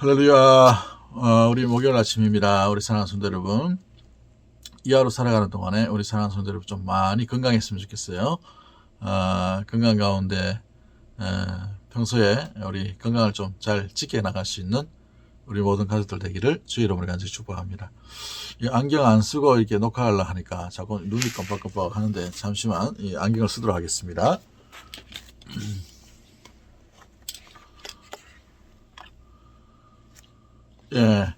할렐루야. 어, 우리 목요일 아침입니다. 우리 사랑하는 성도 여러분. 이 하루 살아가는 동안에 우리 사랑하는 성도 여러분 좀 많이 건강했으면 좋겠어요. 어, 건강 가운데 어, 평소에 우리 건강을 좀 잘 지켜 나갈 수 있는 우리 모든 가족들 되기를 주의 이름으로 간절히 축복합니다. 이 안경 안 쓰고 이렇게 녹화하려 하니까 자꾸 눈이 깜빡깜빡 하는데 잠시만 이 안경을 쓰도록 하겠습니다. 예.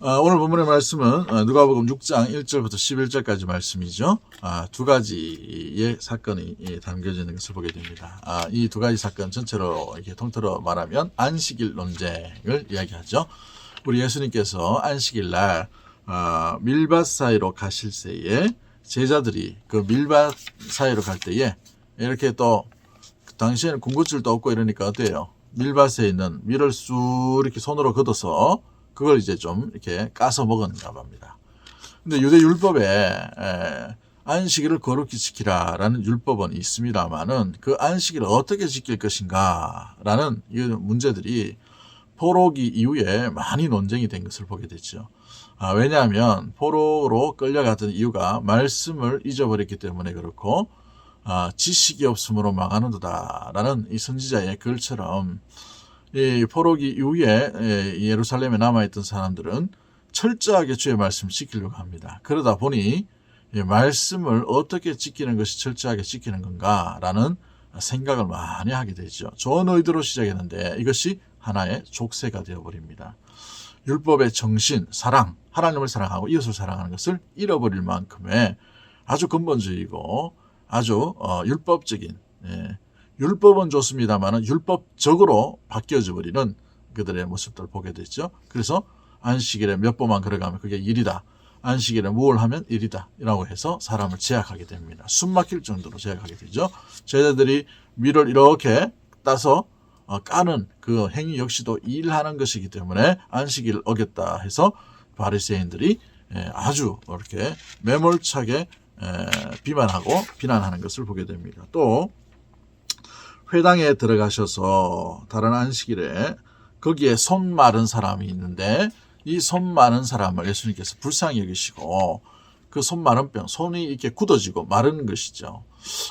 아, 오늘 본문의 말씀은 어, 누가복음 6장 1절부터 11절까지 말씀이죠. 아, 두 가지의 사건이 예, 담겨져 있는 것을 보게 됩니다. 아, 이 두 가지 사건 전체로 이렇게 통틀어 말하면 안식일 논쟁을 이야기하죠. 우리 예수님께서 안식일 날 아, 밀밭 사이로 가실 때에 제자들이 그 밀밭 사이로 갈 때에 이렇게 또 당시에는 군것질도 없고 이러니까 어때요? 밀밭에 있는 밀을 쑥 이렇게 손으로 걷어서 그걸 이제 좀 이렇게 까서 먹었나 봅니다. 근데 유대 율법에 에, 안식일을 거룩히 지키라라는 율법은 있습니다만은 그 안식일을 어떻게 지킬 것인가라는 이 문제들이 포로기 이후에 많이 논쟁이 된 것을 보게 됐죠. 아, 왜냐하면 포로로 끌려갔던 이유가 말씀을 잊어버렸기 때문에 그렇고 아, 지식이 없으므로 망하는도다라는 이 선지자의 글처럼 이 포로기 이후에 예, 예루살렘에 남아있던 사람들은 철저하게 주의 말씀을 지키려고 합니다. 그러다 보니 이 말씀을 어떻게 지키는 것이 철저하게 지키는 건가라는 생각을 많이 하게 되죠. 좋은 의도로 시작했는데 이것이 하나의 족쇄가 되어버립니다. 율법의 정신, 사랑, 하나님을 사랑하고 이웃을 사랑하는 것을 잃어버릴 만큼의 아주 근본적이고 아주 어, 율법적인 예, 율법은 좋습니다만은 율법적으로 바뀌어져 버리는 그들의 모습들을 보게 됐죠. 그래서 안식일에 몇 번만 걸어가면 그게 일이다. 안식일에 무엇을 하면 일이다. 이라고 해서 사람을 제약하게 됩니다. 숨 막힐 정도로 제약하게 되죠. 제자들이 밀을 이렇게 따서 어, 까는 그 행위 역시도 일하는 것이기 때문에 안식일을 어겼다 해서 바리새인들이 예, 아주 이렇게 매몰차게 에, 비판하고 비난하는 것을 보게 됩니다. 또 회당에 들어가셔서 다른 안식일에 거기에 손 마른 사람이 있는데 이 손 마른 사람을 예수님께서 불쌍히 여기시고 그 손 마른 병, 손이 이렇게 굳어지고 마른 것이죠.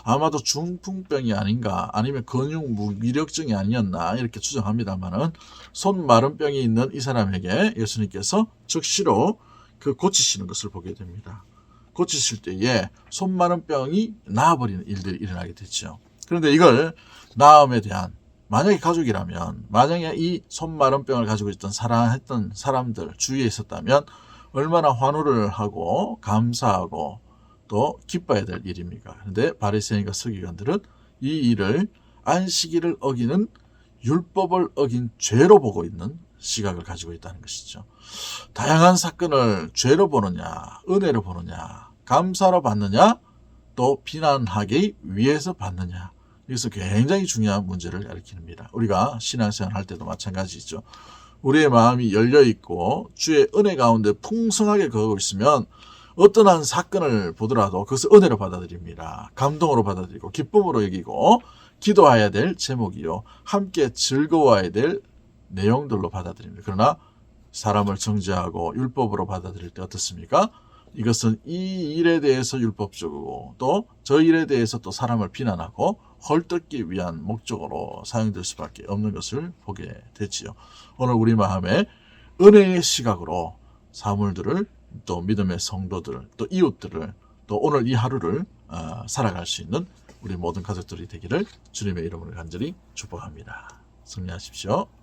아마도 중풍병이 아닌가 아니면 근육 무기력증이 아니었나 이렇게 추정합니다만은 손 마른 병이 있는 이 사람에게 예수님께서 즉시로 그 고치시는 것을 보게 됩니다. 고치실 때에 손 마른 병이 나아버리는 일들이 일어나게 됐죠. 그런데 이걸 나음에 대한 만약에 가족이라면 만약에 이 손 마른 병을 가지고 있던 사랑했던 사람들 주위에 있었다면 얼마나 환호를 하고 감사하고 또 기뻐야 될 일입니까? 그런데 바리새인과 서기관들은 이 일을 안식일을 어기는 율법을 어긴 죄로 보고 있는 시각을 가지고 있다는 것이죠. 다양한 사건을 죄로 보느냐, 은혜로 보느냐, 감사로 받느냐, 또 비난하기 위해서 받느냐. 이것은 굉장히 중요한 문제를 일으킵니다. 우리가 신앙생활 할 때도 마찬가지죠. 우리의 마음이 열려 있고 주의 은혜 가운데 풍성하게 거하고 있으면 어떤 한 사건을 보더라도 그것을 은혜로 받아들입니다. 감동으로 받아들이고 기쁨으로 여기고 기도해야 될 제목이요. 함께 즐거워해야 될 내용들로 받아들입니다. 그러나 사람을 정죄하고 율법으로 받아들일 때 어떻습니까? 이것은 이 일에 대해서 율법적이고 또 저 일에 대해서 또 사람을 비난하고 헐뜯기 위한 목적으로 사용될 수밖에 없는 것을 보게 되지요. 오늘 우리 마음에 은혜의 시각으로 사물들을 또 믿음의 성도들 또 이웃들을 또 오늘 이 하루를 어, 살아갈 수 있는 우리 모든 가족들이 되기를 주님의 이름으로 간절히 축복합니다. 승리하십시오.